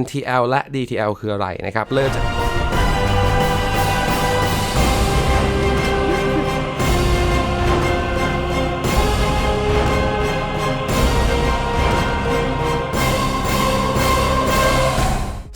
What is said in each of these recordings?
MTL และ DTL คืออะไรนะครับเริ่มจาก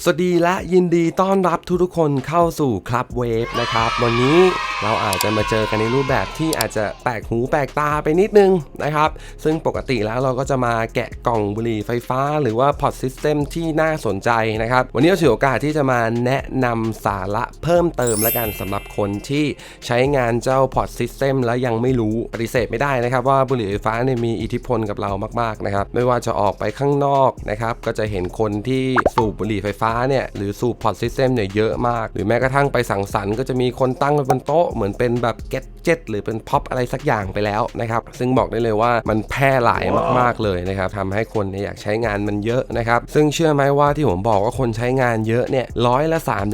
สวัสดีและยินดีต้อนรับทุกๆคนเข้าสู่คลับเวฟนะครับ วันนี้ เราอาจจะมาเจอกันในรูปแบบที่อาจจะแปลกหูแปลกตาไปนิดนึงนะครับ ซึ่งปกติแล้วเราก็จะมาแกะกล่องบุหรี่ไฟฟ้า หรือว่าพอร์ตซิสเต็มที่น่าสนใจนะครับ วันนี้เราถือโอกาสที่จะมาแนะนำสาระเพิ่มเติมและกันสำหรับคนที่ใช้งานเจ้าพอร์ตซิสเต็มแล้วยังไม่รู้ปฏิเสธไม่ได้นะครับ ว่าบุหรี่ไฟฟ้าเนี่ยมีอิทธิพลกับเรามากๆนะครับไม่ว่าจะออกไปข้างนอกนะครับก็จะเห็นคนที่สูบบุหรี่ไฟฟ้าเนี่ยหรือสูบพอร์ตซิสเต็มเนี่ยเยอะมาก หรือแม้กระทั่งไปสังสรรค์ก็จะมีคนตั้งไว้บนโต๊ะเหมือนเป็นแบบเก็ตเจ็ตหรือเป็นพ็อปอะไรสักอย่างไปแล้วนะครับ ซึ่งบอกได้เลยว่ามันแพร่หลายมาก ๆ เลยนะครับทำให้คนอยากใช้งานมันเยอะนะครับ ซึ่งเชื่อไหมว่าที่ผมบอกว่าคนใช้งานเยอะเนี่ยร้อยละ3-40%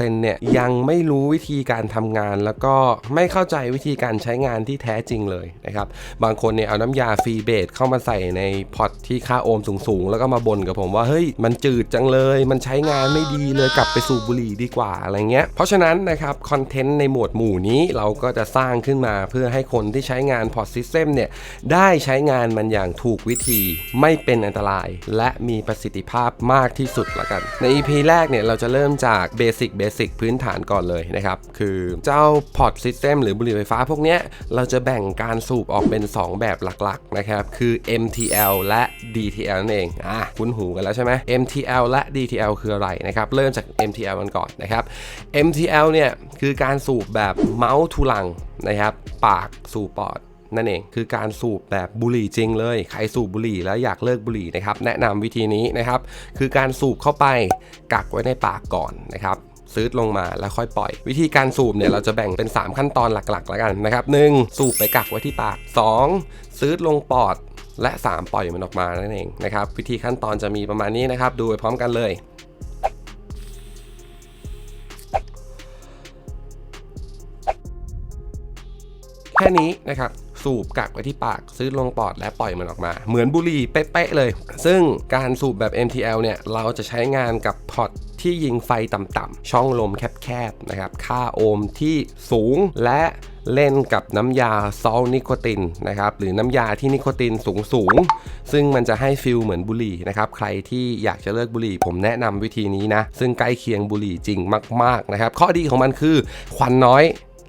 ถึงเนี่ยยังไม่รู้วิธีการทำงาน แล้วก็ไม่เข้าใจวิธีการใช้งานที่แท้จริงเลยนะครับ บางคนเนี่ยเอาน้ำยาฟรีเบสเข้ามาใส่ในพอตที่ค่าโอห์มสูง ๆ แล้วก็มาบ่นกับผมว่าเฮ้ยมันจืดจังเลย มันใช้งานไม่ดีเลยกลับไปสูบบุหรี่ดีกว่าอะไรเงี้ย เพราะฉะนั้นนะครับคอนเทนต์ในหมวดหมู่นี้เราก็จะสร้างขึ้นมาเพื่อให้คนที่ใช้งานพอร์ตซิสเต็มเนี่ยได้ใช้งานมันอย่างถูกวิธีไม่เป็นอันตราย และมีประสิทธิภาพมากที่สุดละกัน ใน EP แรกเนี่ยเราจะเริ่มจากเบสิกเบสิกพื้นฐานก่อนเลยนะครับคือเจ้าพอร์ตซิสเต็มหรือบุหรี่ไฟฟ้าพวกเนี้ยเราจะแบ่งการสูบออกเป็น 2 แบบหลักๆนะครับคือ MTL และ DTL นั่นเองอะคุ้นหูกันแล้วใช่ไหม MTL และ DTL คืออะไรนะครับเริ่มจาก MTL กันก่อนนะครับ MTL เนี่ยคือการสูบแบบเมาส์ทุลังนะครับ ปากสู่ปอดนั่นเองคือการสูบแบบบุหรี่จริงเลย ใครสูบบุหรี่แล้วอยากเลิกบุหรี่นะครับ แนะนำวิธีนี้นะครับ คือการสูบเข้าไปกักไว้ในปากก่อนนะครับซื้อลงมาแล้วค่อยปล่อย วิธีการสูบเนี่ยเราจะแบ่งเป็น 3 ขั้นตอนหลักๆ แล้วกันนะครับ 1. สูบไปกักไว้ที่ปาก 2. ซื้อลงปอดและ 3 ปล่อยมันออกมานั่นเองนะครับวิธีขั้นตอนจะมีประมาณนี้นะครับ ดูไปพร้อมกันเลย ค่นี้นะครับสูบกักไว้ที่ปากซื้อลงปอดและปล่อยมันออกมา เหมือนบุหรี่เป๊ะๆเลย ซึ่งการสูบแบบ MTL เนี่ยเราจะใช้งานกับพอตที่ยิงไฟต่ำๆช่องลมแคบๆนะครับค่าโอห์มที่สูงและเล่นกับน้ำยาซอลนิโคตินนะครับหรือน้ำยาที่นิโคตินสูงสูงๆซึ่งมันจะให้ฟิลเหมือนบุหรี่นะครับใครที่อยากจะเลิกบุหรี่ ผมแนะนำวิธีนี้นะ ซึ่งใกล้เคียงบุหรี่จริงมากๆนะครับข้อดีของมันคือควันน้อย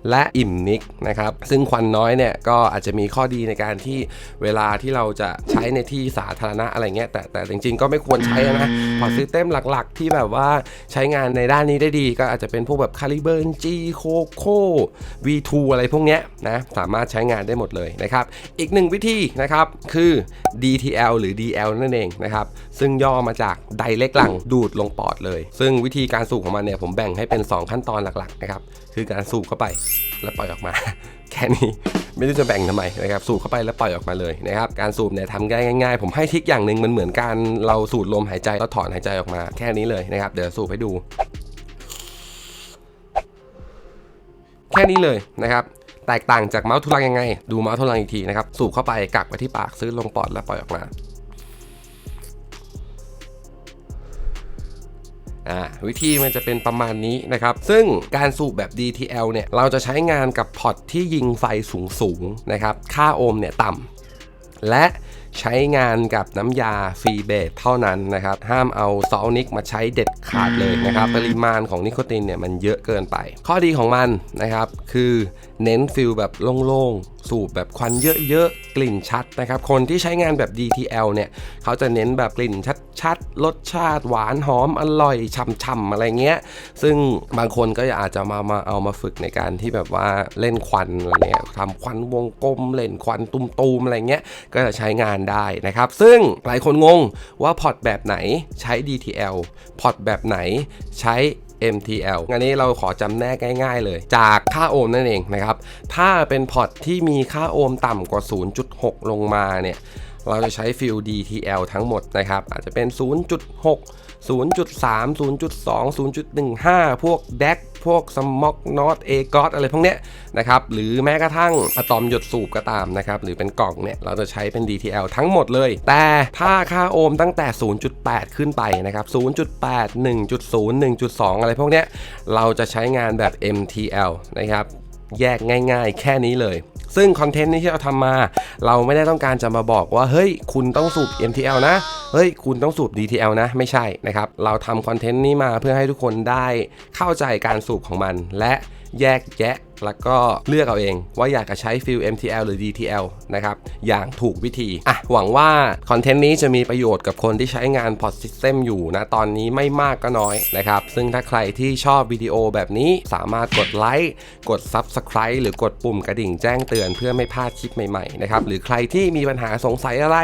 และอิ่มนิกนะครับ ซึ่งควันน้อยเนี่ยก็อาจจะมีข้อดีในการที่เวลาที่เราจะใช้ในที่สาธารณะอะไรเงี้ยแต่แต่จริงๆก็ไม่ควรใช้นะพอซิสเต็มหลักๆ ที่แบบว่าใช้งานในด้านนี้ได้ดี ก็อาจจะเป็นพวกแบบคาลิเบิร์นจีโคโค V2 อะไรพวกเนี้ยนะสามารถใช้งานได้หมดเลยนะครับ อีกหนึ่งวิธีนะครับคือ DTL หรือ DL นั่นเองนะครับ ซึ่งย่อมาจากไดเล็กหลังดูดลงปอดเลย ซึ่งวิธีการสูบของมันเนี่ยผมแบ่งให้เป็น 2 ขั้นตอนหลักๆนะครับคือการสูบเข้าไปแล้วปล่อยออกมา แค่นี้ไม่รู้จะแบ่งทำไมนะครับสูบเข้าไปแล้วปล่อยออกมาเลยนะครับการสูบเนี่ยทำง่ายๆ ผมให้ทิกอย่างหนึ่งมันเหมือนการเราสูดลมหายใจแล้วถอนหายใจออกมา แค่นี้เลยนะครับเดี๋ยวสูบให้ดู แค่นี้เลยนะครับแตกต่างจากเมาส์ทุลังยังไง ดูเมาส์ทุลังอีกทีนะครับสูบเข้าไปกักไว้ที่ปากซื้อลงปอดแล้วปล่อยออกมา อ่าวิธีมันจะเป็นประมาณนี้นะครับ ซึ่งการสูบแบบ DTL เนี่ย เราจะใช้งานกับพอร์ตที่ยิงไฟสูงๆนะครับ ค่าโอห์มเนี่ยต่ำและใช้งานกับน้ำยาฟรีเบสเท่านั้นนะครับ ห้ามเอาซอลนิกมาใช้เด็ดขาดเลยนะครับ ปริมาณของนิโคตินเนี่ยมันเยอะเกินไป ข้อดีของมันนะครับ คือ เน้นฟิลแบบโล่งๆ สูบแบบควันเยอะๆ กลิ่นชัดนะครับ คนที่ใช้งานแบบ DTL เนี่ยเขาจะเน้นแบบกลิ่นชัดๆ รสชาติหวานหอมอร่อยช่ำๆ อะไรเงี้ย ซึ่งบางคนก็อาจจะมามาเอามาฝึกในการที่แบบว่าเล่นควันอะไรเงี้ยทำควันวงกลมเล่นควันตุมๆ อะไรเงี้ย ก็จะใช้งานได้นะครับ ซึ่งหลายคนงงว่าพอร์ตแบบไหนใช้ DTL พอร์ตแบบไหนใช้ MTL อันนี้เราขอจำแนกง่าย ๆ เลย จากค่าโอห์มนั่นเองนะครับ ถ้าเป็นพอร์ตที่มีค่าโอห์มต่ำกว่า 0.6 ลงมาเนี่ย เราจะใช้ฟิล DTL ทั้งหมดนะครับ อาจจะเป็น 0.6 0.3 0.2 0.15 พวก DAC พวก Smog Not A g o t อะไรพวกเนี้ยนะครับ หรือแม้กระทั่งอะตอมหยดสูบก็ตามนะครับ หรือเป็นกล่องเนี่ย เราจะใช้เป็น DTL ทั้งหมดเลย แต่ถ้าค่าโอห์มตั้งแต่ 0.8 ขึ้นไปนะครับ 0.8 1.0 1.2 อะไรพวกเนี้ย เราจะใช้งานแบบ MTL นะครับ แยกง่าย ๆ แค่นี้เลย ซึ่งคอนเทนต์นี้ที่เราทำมา เราไม่ได้ต้องการจะมาบอกว่า เฮ้ย คุณต้องสูบ MTL นะ เฮ้ย คุณต้องสูบ DTL นะ ไม่ใช่นะครับ เราทำคอนเทนต์นี้มาเพื่อให้ทุกคนได้เข้าใจการสูบของมันและ แยกแยะ แล้วก็เลือกเอาเอง ว่าอยากจะใช้ฟิล MTL หรือ DTL นะครับ อย่างถูกวิธี อะ หวังว่าคอนเทนต์นี้จะมีประโยชน์กับคนที่ใช้งาน Pod System อยู่นะ ตอนนี้ไม่มากก็น้อยนะครับ ซึ่งถ้าใครที่ชอบวิดีโอแบบนี้สามารถกดไลค์ กด Subscribe หรือกดปุ่มกระดิ่งแจ้งเตือนเพื่อไม่พลาดคลิปใหม่ๆนะครับ หรือใครที่มีปัญหาสงสัยอะไร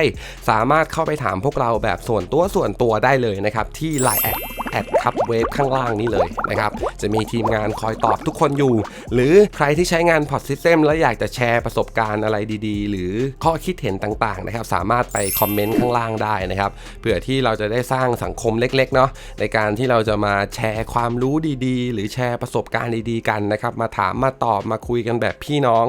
สามารถเข้าไปถามพวกเราแบบส่วนตัวส่วนตัวได้เลยนะครับที่ Line แอด แอดคับเวฟข้างล่างนี้เลยนะครับ จะมีทีมงานคอยตอบทุกคนอยู่ หรือใครที่ใช้งาน Pod System แล้วอยากจะแชร์ประสบการณ์อะไรดีๆ หรือข้อคิดเห็นต่างๆนะครับ สามารถไปคอมเมนต์ข้างล่างได้นะครับเผื่อที่เราจะได้สร้างสังคมเล็กๆเนาะในการที่เราจะมาแชร์ความรู้ดีๆ หรือแชร์ประสบการณ์ดีๆกันนะครับ มาถามมาตอบมาคุยกันแบบพี่น้อง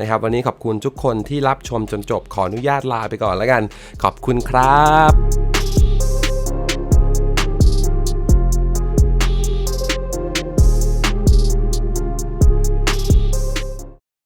นะครับ วันนี้ขอบคุณทุกคนที่รับชมจนจบขออนุญาตลาไปก่อนแล้วกัน ขอบคุณครับ